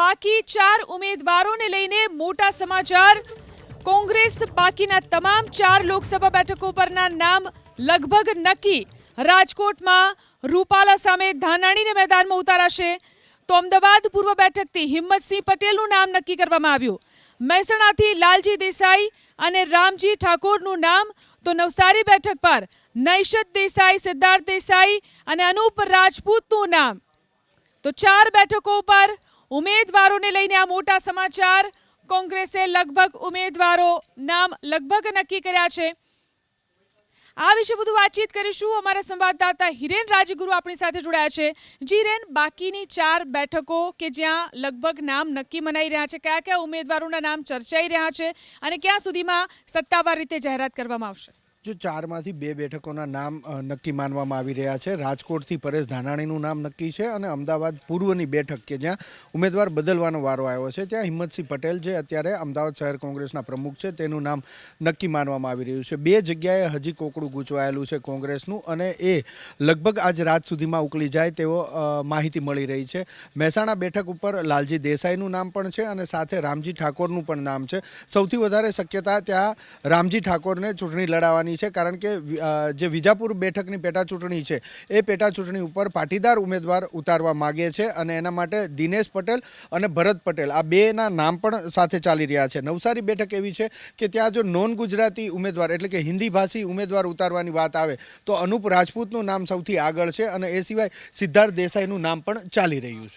બાકી ચાર ઉમેદવારોને લઈને મોટા સમાચાર. કોંગ્રેસ બાકીના તમામ ચાર લોકસભા બેઠકો પરના નામ લગભગ નક્કી. રાજકોટમાં રૂપાલા સામે ધાનાણીને મેદાનમાં ઉતારાશે. તો અમદાવાદ પૂર્વ બેઠકથી હિંમતસિંહ પટેલનું નામ નક્કી કરવામાં આવ્યું. મહેસાણાથી લાલજી દેસાઈ અને રામજી ઠાકોરનું નામ. તો નવસારી બેઠક પર નૈશત દેસાઈ, સિદ્ધાર્થ દેસાઈ અને અનુપ રાજપૂતનું નામ. તો ચાર બેઠકો પર ઉમેદવારોને લઈને આ મોટા સમાચાર. કોંગ્રેસે લગભગ ઉમેદવારો નામ લગભગ નક્કી કર્યા છે. આ વિશે વધુ વાતચીત કરીશું. અમારા સંવાદદાતા હિરેન રાજગુરુ આપણી સાથે જોડાયા છે. જી હિરેન બાકીની ચાર બેઠકો કે જ્યાં લગભગ નામ નક્કી મનાઈ રહ્યા છે કયા કયા ઉમેદવારોના નામ ચર્ચાઈ રહ્યા છે અને ક્યાં સુધીમાં સત્તાવાર રીતે જાહેરાત કરવામાં આવશે? જો ચારમાંથી બે બેઠકોના નામ નક્કી માનવામાં આવી રહ્યા છે. રાજકોટથી પરેશ ધાનાણીનું નામ નક્કી છે અને અમદાવાદ પૂર્વની બેઠક કે જ્યાં ઉમેદવાર બદલવાનો વારો આવ્યો છે. ત્યાં હિંમતસિંહ પટેલ જે અત્યારે અમદાવાદ શહેર કોંગ્રેસના પ્રમુખ છે. તેનું નામ નક્કી માનવામાં આવી રહ્યું છે. બે જગ્યાએ હજી કોકડું ગૂંચવાયેલું છે કોંગ્રેસનું અને એ લગભગ આજ રાત સુધીમાં ઉકળી જાય તેવો માહિતી મળી રહી છે. મહેસાણા બેઠક ઉપર લાલજી દેસાઈનું નામ પણ છે અને સાથે રામજી ઠાકોરનું પણ નામ છે. સૌથી વધારે શક્યતા ત્યાં રામજી ઠાકોરને ચૂંટણી લડાવવાની છે, કારણ કે જે વિજાપુર બેઠકની પેટા ચૂંટણી છે, એ પેટા ચૂંટણી ઉપર પાટીદાર ઉમેદવાર ઉતારવા માગે છે અને એના માટે દિનેશ પટેલ અને ભરત પટેલ, આ બેના નામ પણ સાથે ચાલી રહ્યા છે. નવસારી બેઠક એવી છે કે ત્યાં જો નોન ગુજરાતી ઉમેદવાર એટલે કે હિન્દી ભાષી ઉમેદવાર ઉતારવાની વાત આવે, તો અનુપ રાજપૂતનું નામ સૌથી આગળ છે અને એ સિવાય સિદ્ધાર્થ દેસાઈનું નામ પણ ચાલી રહ્યું છે.